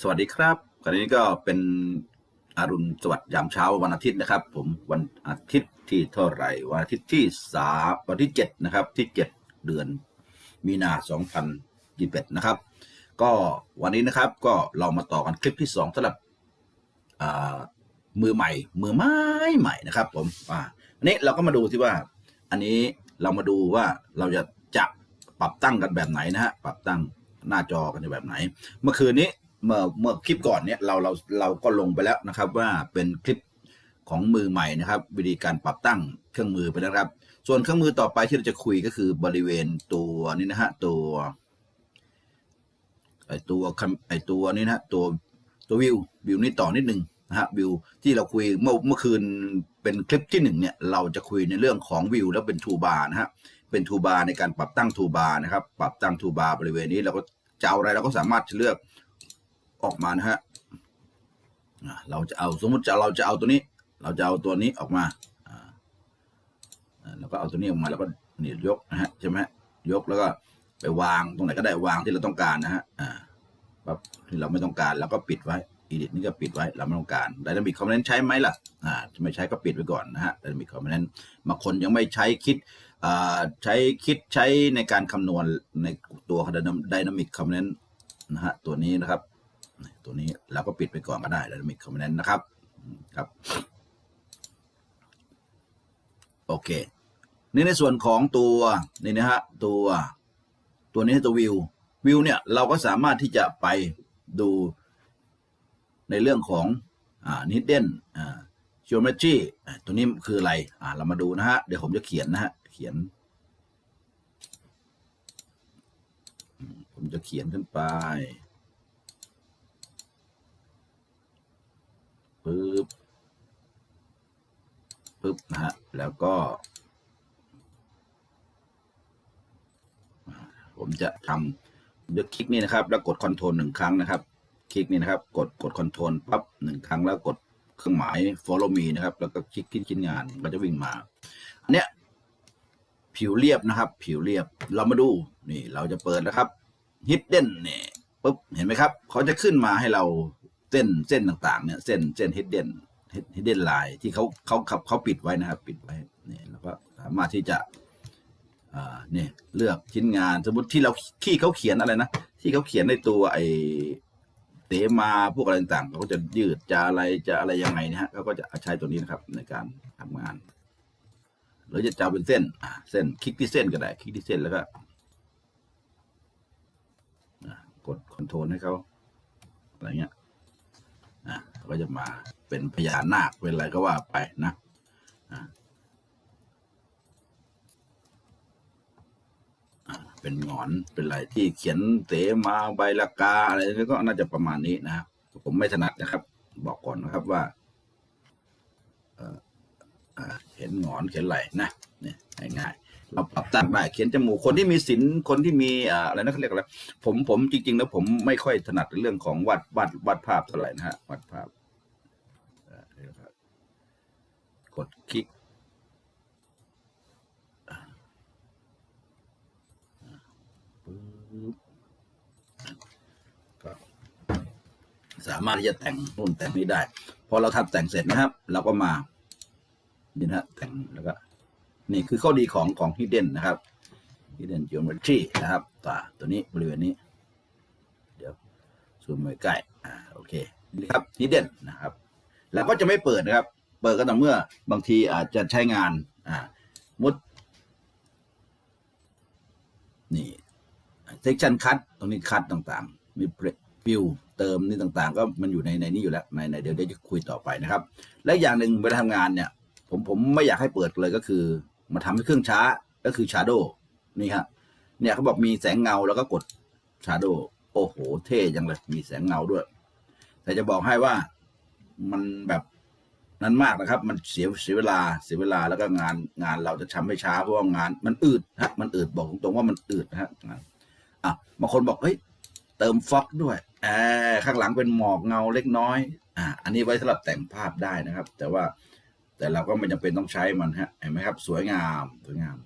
สวัสดีครับคราวนี้ก็เป็นอารุณสวัสดิ์ยามเช้าวันอาทิตย์นะครับ ผมวันอาทิตย์ที่เท่าไหร่วันอาทิตย์ที่สามวันที่เจ็ดนะครับที่เจ็ดเดือนมีนาสองพันยี่สิบเอ็ดนะครับ ก็วันนี้นะครับก็เรามาต่อกันคลิปที่สองสำหรับมือใหม่ มือไม้ใหม่นะครับ ผมอ่าอันนี้เราก็มาดูที่ว่า อันนี้เรามาดูว่าเราจะจะปรับตั้งกันแบบไหนนะฮะปรับตั้งหน้าจอกันแบบไหน เมื่อคืนนี้ เมื่อเมื่อคลิปก่อนเนี่ยเราเราเราก็ลงไปแล้วนะครับ ว่าเป็นคลิปของมือใหม่นะครับ วิธีการปรับตั้งเครื่องมือไปแล้วครับ ส่วนเครื่องมือต่อไปที่เราจะคุยก็คือบริเวณตัวนี้นะฮะตัวไอตัวไอตัวนี้นะฮะตัวตัววิววิวนี้ต่อนิดนึงนะฮะวิวที่เราคุยเมื่อเมื่อคืนเป็นคลิปที่หนึ่งเนี่ยเราจะคุยในเรื่องของวิวแล้วเป็นทูบาร์นะฮะเป็นทูบาร์ในการปรับตั้งทูบาร์นะครับ ปรับตั้งทูบาร์บริเวณนี้เราก็จะเอาอะไรเราก็สามารถเลือก ออกมานะฮะเราจะเอาสมมติจะเราจะเอาตัวนี้ เราจะเอาตัวนี้ออกมาแล้วก็เอาตัวนี้ออกมาแล้วก็นี่ยกนะฮะใช่ไหมยกแล้วก็ไปวางตรงไหนก็ได้วางที่เราต้องการนะฮะอ่าปั๊บที่เราไม่ต้องการแล้วก็ปิดไว้อีดิทนี่ก็ปิดไว้เราไม่ต้องการไดนามิกคอมเมนต์ใช้ไหมล่ะอ่าไม่ใช้ก็ปิดไว้ก่อนนะฮะไดนามิกคอมเมนต์บางคนยังไม่ใช้คิดอ่าใช้คิดใช้ในการคำนวณในตัวไดนามิกคอมเมนต์นะฮะตัวนี้นะครับ ตัวนี้เราก็ปิดไปก่อนก็ได้ Dynamic Component นะครับครับ โอเค นี่ในส่วนของตัวนี่นะฮะตัวตัวนี้ตัววิววิวเนี่ยเราก็สามารถที่จะไปดูในเรื่องของอ่า hidden อ่า geometry ตัวนี้คืออะไร อ่า เรามาดูนะฮะ เดี๋ยวผมจะเขียนนะฮะ เขียน ผมจะเขียนขึ้นไป ปึ๊บปึ๊บ นะฮะ แล้วก็ ผมจะทำจะคลิกนี่นะครับ แล้วกดคอนโทรลหนึ่งครั้งนะครับ คลิกนี่นะครับ กดกดคอนโทรลปั๊บหนึ่งครั้งแล้วกดเครื่องหมาย follow me นะครับ แล้วก็คลิกที่ชิ้นงานก็จะวิ่งมา อันเนี้ยผิวเรียบนะครับ ผิวเรียบเรามาดูนี่ เราจะเปิดแล้วครับ hidden เนี่ยปุ๊บเห็นไหมครับเขาจะขึ้นมาให้เราเส้นเส้นต่างๆเนี่ยเส้นเส้น hidden hidden line ที่เขาเขาเขาเขาปิดไว้นะครับ ปิดไว้เนี่ยแล้วก็สามารถที่จะอ่าเนี่ยเลือกชิ้นงานสมมติที่เราที่เขาเขียนอะไรนะที่เขาเขียนในตัวไอเตมาพวกอะไรต่างๆเขาก็จะยืดจะอะไรจะอะไรยังไงนะฮะเขาก็จะใช้ตัวนี้นะครับในการทำงานหรือจะจะเอาเป็นเส้นอ่าเส้นคลิกที่เส้นก็ได้คลิกที่เส้นแล้วก็อ่ากดคอนโทรลให้เขาอะไรเงี้ยอะก็จะมา เป็นพญานาคเป็นอะไรก็ว่าไปนะเป็นงอนเป็นอะไรที่เขียนเสมาใบละกาอะไรก็น่าจะประมาณนี้นะครับผมไม่ถนัดนะครับ บอกก่อนนะครับว่าเเขียนงอนเขียนไหลนะเนี่ยง่ายๆเราปรับตั้งได้เขียนจมูกคนที่มีศิลคนที่มีอะไรนะเขาเรียกอะไรผมผมจริงๆแล้วผมไม่ค่อยถนัดเรื่องของวาดวาดวาดภาพเท่าไหร่นะฮะวาดภาพเอ่อนี่นะครับก ดคลิก สามารถที่จะแต่งนู่นแต่งนี้ได้ พอเราทำแต่งเสร็จนะครับ เราก็มานี่นะแต่งแล้วก็ นี่คือข้อดีของของ hidden นะครับ hidden geometry นะครับตัวตัวนี้บริเวณนี้ เดี๋ยวซูมไปใกล้ อ่า โอเค นี่ครับ hidden นะครับ แล้วก็จะไม่เปิดนะครับ เปิดก็ต่อเมื่อบางทีอาจจะใช้งานอ่ามุดนี่ section cut ตรงนี้ cut ต่างๆ มี view เติมนี่ต่างๆ ก็มันอยู่ในในนี้อยู่แล้วในในเดี๋ยวเดี๋ยวจะคุยต่อไปนะครับ และอย่างหนึ่งเวลาทำงานเนี่ย ผมผมไม่อยากให้เปิดเลยก็คือ มาทำให้เครื่องช้าก็คือ Shadow นี่ครับเนี่ยเขาบอกมีแสงเงาแล้วก็กด Shadow โอ้โห เท่จังเลย มีแสงเงาด้วย แต่จะบอกให้ว่ามันแบบ นั้นมากนะครับ มันเสียเสียเวลาเสียเวลาแล้วก็งานงานเราจะทำให้ช้าเพราะว่างานมันอืดฮะมันอืดบอกตรงๆว่ามันอืดนะฮะอะบางคนบอกเฮ้ยเติมฟอกด้วยแออข้างหลังเป็นหมอกเงาเล็กน้อยอ่าอันนี้ไว้สำหรับแต่งภาพได้นะครับ แต่ว่าแต่เราก็ไม่จำเป็นต้องใช้มันฮะเห็นไหมครับ สวยงามสวยงาม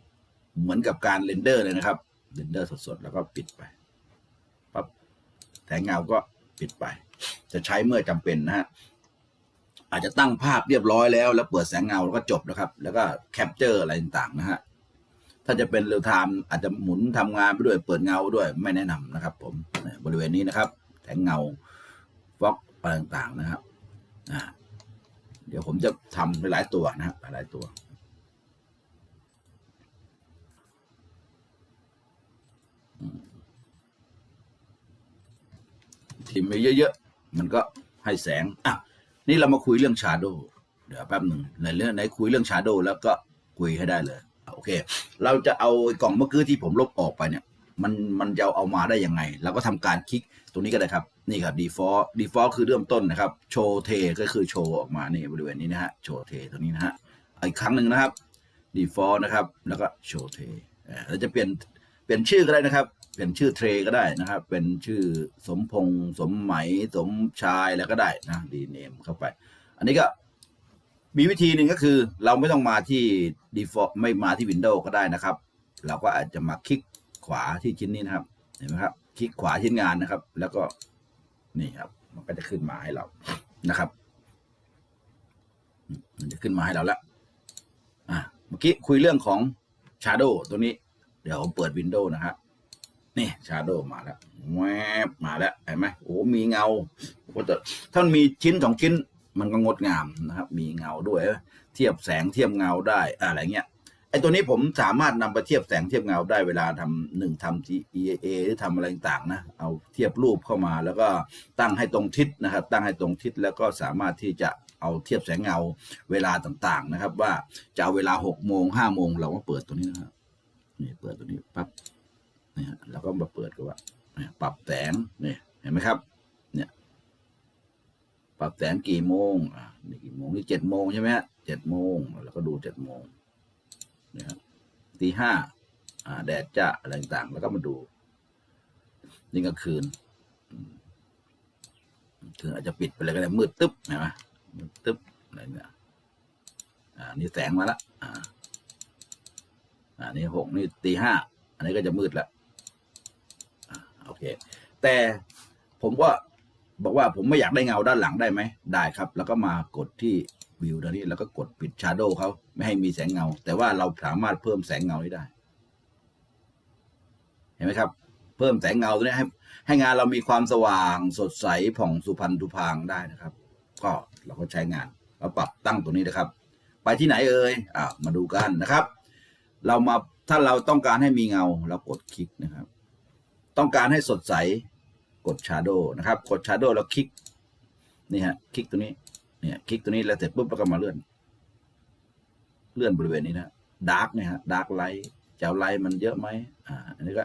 เหมือนกับการเรนเดอร์เลยนะครับเรนเดอร์สดๆแล้วก็ปิดไปปั๊บแสงเงาก็ปิดไป จะใช้เมื่อจำเป็นนะฮะ อาจจะตั้งภาพเรียบร้อยแล้ว แล้วเปิดแสงเงาแล้วก็จบนะครับ แล้วก็แคปเจอร์อะไรต่างๆนะฮะถ้าจะเป็นเรียลไทม์อาจจะหมุนทำงานไปด้วยเปิดเงาด้วยไม่แนะนำนะครับ ผมบริเวณนี้นะครับแสงเงาฟอกอะไรต่างๆนะครับเดี๋ยวผมจะทำไปหลายตัวนะครับหลายตัวทิมไปเยอะๆ มันก็ให้แสงอะ นี่เรามาคุยเรื่องชาโดเดี๋ยวแป๊บหนึ่งในเรื่องไหนคุยเรื่องชาโดแล้วก็คุยให้ได้เลยโอเค เราจะเอากล่องเมื่อกี้ที่ผมลบออกไปเนี่ย มันมันจะเอามาได้ยังไงเราก็ทำการคลิกตรงนี้ก็ได้ครับ นี่ครับ default default คือเริ่มต้นนะครับ โชว์เทก็คือโชว์ออกมานี่บริเวณนี้นะฮะโชว์เทตรงนี้นะฮะอีกครั้งหนึ่งนะครับ default นะครับ แล้วก็โชว์เทเราจะเปลี่ยน เปลี่ยนชื่อก็ได้นะครับ เปลี่ยนชื่อเทรก็ได้นะครับ เป็นชื่อสมพงษ์สมไหมสมชายแล้วก็ได้นะดีเนมเข้าไป อันนี้ก็มีวิธีหนึ่งก็คือ เราไม่ต้องมาที่ default ไม่มาที่ Windows ก็ได้นะครับ เราก็อาจจะมาคลิกขวาที่ชิ้นนี้นะครับ เห็นไหมครับ คลิกขวาชิ้นงานนะครับ แล้วก็นี่ครับ มันก็จะขึ้นมาให้เรานะครับ มันจะขึ้นมาให้เราแล้วอะเมื่อกี้คุยเรื่องของ Shadow ตัวนี้ เดี๋ยวผมเปิด Windows นะฮะนี่ Shadow มาแล้วแวบมาแล้วเห็นไหมโอ้มีเงาโอ้แต่ถ้ามันมีชิ้นสองชิ้นมันก็งดงามนะครับ มีเงาด้วย เทียบแสงเทียบเงาได้อะไรเงี้ยไอตัวนี้ผมสามารถนำไปเทียบแสงเทียบเงาได้เวลาทำหนึ่งทำ EA หรือทำอะไรต่างๆนะเอาเทียบรูปเข้ามาแล้วก็ตั้งให้ตรงทิศนะครับ ตั้งให้ตรงทิศแล้วก็สามารถที่จะเอาเทียบแสงเงาเวลาต่างๆนะครับ ว่าจะเอาเวลาหกโมงห้าโมงเราก็เปิดตัวนี้นะครับ นี่เปิดตัวนี้ปั๊บเนี่ยเราก็มาเปิดกันว่าปรับแสงเนี่ยเห็นไหมครับ เนี่ย ปรับแสงกี่โมงอ่านี่กี่โมงนี่เจ็ดโมงใช่ไหมฮะเจ็ดโมงเราก็ดูเจ็ดโมงนี่ยครับตีห้าอ่าแดดจ้าอะไรต่างๆ แล้วก็มาดูนี่ก็คืนคืนอาจจะปิดไปเลยก็ได้มืดตึ๊บเห็นไหมมืดตึ๊บอะไรเนี่ยอ่านี่แสงมาละอ่า อันนี้หกนี่ตีห้าอันนี้ก็จะมืดแล้วโอเค แต่ผมก็บอกว่าผมไม่อยากได้เงาด้านหลังได้ไหมได้ครับ แล้วก็มากดที่วิวตอนนี้แล้วก็กดปิดชาร์โดเขาไม่ให้มีแสงเงา แต่ว่าเราสามารถเพิ่มแสงเงาให้ได้ เห็นไหมครับ เพิ่มแสงเงาตัวนี้ให้ ให้งานเรามีความสว่างสดใสผ่องสุพรรณทุพางได้นะครับ ก็เราก็ใช้งานเราปรับตั้งตัวนี้นะครับ ไปที่ไหนเอ่ยอ่ามาดูกันนะครับ เรามาถ้าเราต้องการให้มีเงา เรากดคลิกนะครับ ต้องการให้สดใสกด Shadow นะครับ กด Shadow แล้วคลิกนี่ฮะคลิกตัวนี้เนี่ยคลิกตัวนี้แล้วเสร็จปุ๊บแล้วก็มาเลื่อน เลื่อนบริเวณนี้นะดาร์กเนี่ยฮะดาร์กไลท์จะเอาไลท์มันเยอะไหมอ่าอันนี้ก็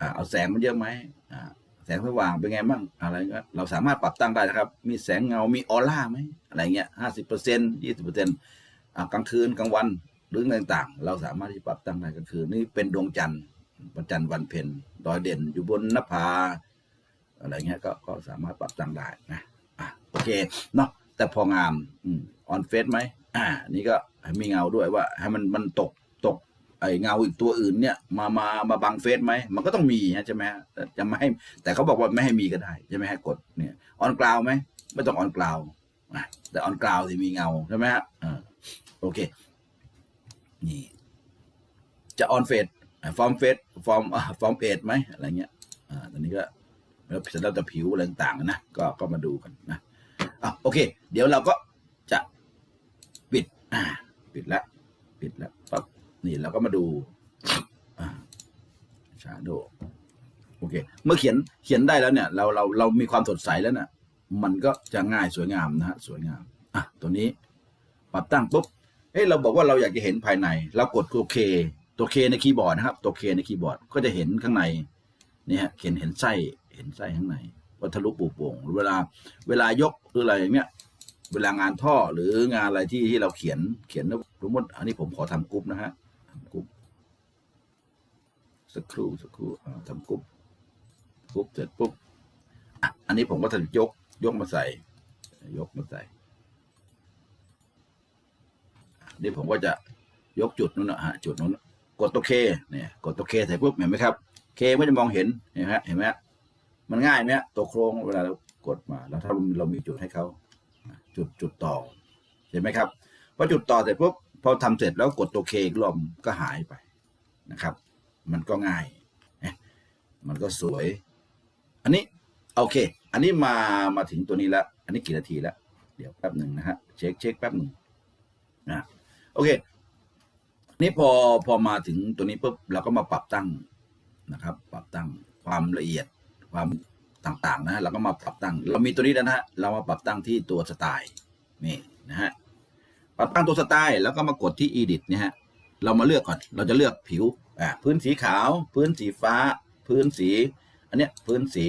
อ่าเอาแสงมันเยอะไหมอ่าแสงสว่างเป็นไงบ้างอะไรก็เราสามารถปรับตั้งได้นะครับ มีแสงเงามีออร่าไหมอะไรเงี้ยห้าสิบเปอร์เซ็นต์ยี่สิบเปอร์เซ็นต์กลางคืนกลางวัน หรือต่างๆ เราสามารถที่ปรับตั้งได้ก็คือ นี่เป็นดวงจันทร์วันจันทร์วันเพ็ญดอยเด่นอยู่บนน้าอะไรเงี้ยก็ก็สามารถปรับตั้งได้นะอะโอเคเนาะแต่พองามออนเฟสไหมอ่า นี่ก็มีเงาด้วยว่า ให้มันมันตกตกไอเงาอีกตัวอื่นเนี่ย มามามาบังเฟซไหมมันก็ต้องมีฮะใช่ไหมฮะแต่จะไม่ให้ แต่เขาบอกว่าไม่ให้มีก็ได้ใช่ไหมฮะกดเนี่ยออนกราวไหมไม่ต้องออนกราวแต่ออนกราวที่มีเงาใช่ไหมฮะอ่าโอเค นี่ จะออนเฟสฟอร์มเฟสฟอร์มฟอร์มเอทไหมอะไรเงี้ยอ่าตอนนี้ก็แล้วเสร็จแล้วจะผิวอะไรต่างๆนะก็ก็มาดูกันนะอะโอเค เดี๋ยวเราก็จะปิดอ่าปิดแล้วปิดแล้วปั๊บนี่เราก็มาดูอ่าชาโดโอเค เมื่อเขียนเขียนได้แล้วเนี่ย เราเราเรามีความสดใสแล้วเนี่ยมันก็จะง่ายสวยงามนะฮะสวยงามอะตัวนี้ปรับตั้งปุ๊บ เฮ้ยเราบอกว่าเราอยากจะเห็นภายใน เรากดตัวเคตัวเคในคีย์บอร์ดนะครับ ตัวเคในคีย์บอร์ดก็จะเห็นข้างในเนี่ยฮะเห็นเห็นไส้เห็นไส้ข้างในว่าทะลุปูโป่งหรือเวลาเวลายกหรืออะไรอย่างเงี้ยเวลางานท่อหรืองานอะไรที่ที่เราเขียนเขียนแล้วสมมติอันนี้ผมขอทำกรุ๊ปนะฮะทำกรุ๊ปสักครู่สักครู่ทำกรุ๊ปกรุ๊ปเสร็จปุ๊บอันนี้ผมก็จะยกยกมาใส่ ยกมาใส่ นี่ผมก็จะยกจุดนู้นนะฮะจุดนู้นกดตัวเคเนี่ยกดตัวเคเสร็จปุ๊บเห็นไหมครับเคไม่จะมองเห็นเห็นไหมเห็นไหมมันง่ายไหมตัวโครงเวลาเรากดมาแล้วถ้าเรามีจุดให้เขาจุดจุดต่อเห็นไหมครับพอจุดต่อเสร็จปุ๊บพอทำเสร็จแล้วกดตัวเคอีกรอบก็หายไปนะครับ มันก็ง่าย มันก็สวย อันนี้โอเค อันนี้มามาถึงตัวนี้แล้ว อันนี้กี่นาทีแล้ว เดี๋ยวแป๊บหนึ่งนะฮะ เช็คเช็คแป๊บหนึ่งนะ โอเค นี่พอพอมาถึงตัวนี้ปุ๊บเราก็มาปรับตั้งนะครับ ปรับตั้งความละเอียดความต่างๆนะฮะเราก็มาปรับตั้ง เรามีตัวนี้แล้วนะฮะเรามาปรับตั้งที่ตัวสไตล์นี่นะฮะปรับตั้งตัวสไตล์แล้วก็มากดที่ edit เนี่ยฮะเรามาเลือกก่อนเราจะเลือกผิวอ่าพื้นสีขาว พื้นสีฟ้า พื้นสี อันเนี้ยพื้นสี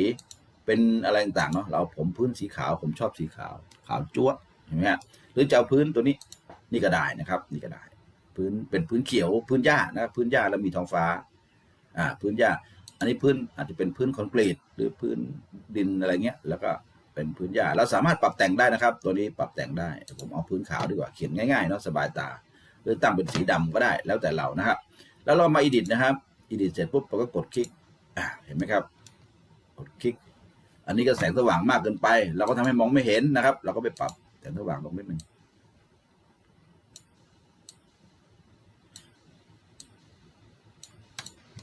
เป็นอะไรต่างๆเนาะเราผมพื้นสีขาวผมชอบสีขาว ขาวจั๊วะเห็นไหมฮะหรือจะเอาพื้นตัวนี้ นี่ก็ได้นะครับ นี่ก็ได้ พื้นเป็นพื้นเขียวพื้นหญ้านะพื้นหญ้าแล้วมีท้องฟ้าอ่าพื้นหญ้า อันนี้พื้นอาจจะเป็นพื้นคอนกรีตหรือพื้นดินอะไรเงี้ย แล้วก็เป็นพื้นหญ้าเราสามารถปรับแต่งได้นะครับ ตัวนี้ปรับแต่งได้ ผมเอาพื้นขาวดีกว่าเขียนง่ายๆเนาะสบายตา หรือตั้งเป็นสีดำก็ได้แล้วแต่เรานะครับ แล้วเรามาอีดิทนะครับอีดิทเสร็จปุ๊บเราก็กดคลิกอ่าเห็นไหมครับ กดคลิก อันนี้ก็แสงสว่างมากเกินไป เราก็ทำให้มองไม่เห็นนะครับ เราก็ไปปรับแสงสว่างลงนิดนึง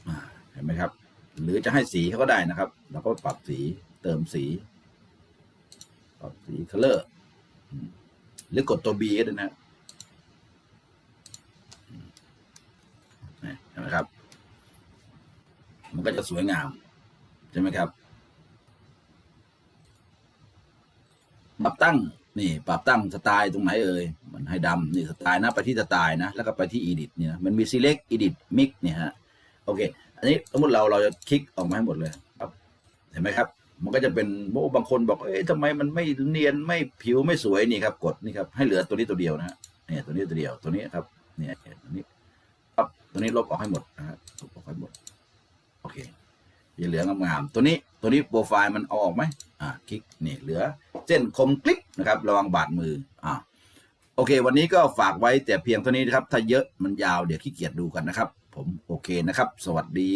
อ่าเห็นไหมครับ หรือจะให้สีเขาก็ได้นะครับ เราก็ปรับสีเติมสี ปรับสี color อืมหรือกดตัว B ก็ได้นะอืมนี่เห็นไหมครับ มันก็จะสวยงาม ใช่ไหมครับ ปรับตั้งนี่ปรับตั้งสไตล์ตรงไหนเอ่ย มันให้ดำนี่สไตล์นะ ไปที่สไตล์นะ แล้วก็ไปที่ edit เนี่ยมันมี select edit mix เนี่ยฮะ โอเค อันนี้สมมติเราเราจะคลิกออกมาให้หมดเลยครับ เห็นไหมครับ มันก็จะเป็นโอ้บางคนบอกเอ๊ะทำไมมันไม่เนียนไม่ผิวไม่สวยนี่ครับ กดนี่ครับให้เหลือตัวนี้ตัวเดียวนะฮะเนี่ยตัวนี้ตัวเดียวตัวนี้ครับเนี่ยตัวนี้ปั๊บตัวนี้ลบออกให้หมดนะฮะลบออกให้หมดโอเคจะเหลืองามๆตัวนี้ตัวนี้โปรไฟล์มันเอาออกไหมอ่าคลิกนี่เหลือเส้นคมกลิกนะครับระวังบาดมืออ่าโอเค วันนี้ก็ฝากไว้แต่เพียงเท่านี้นะครับ ถ้าเยอะมันยาวเดี๋ยวขี้เกียจดูกันนะครับ ผมโอเคนะครับ สวัสดี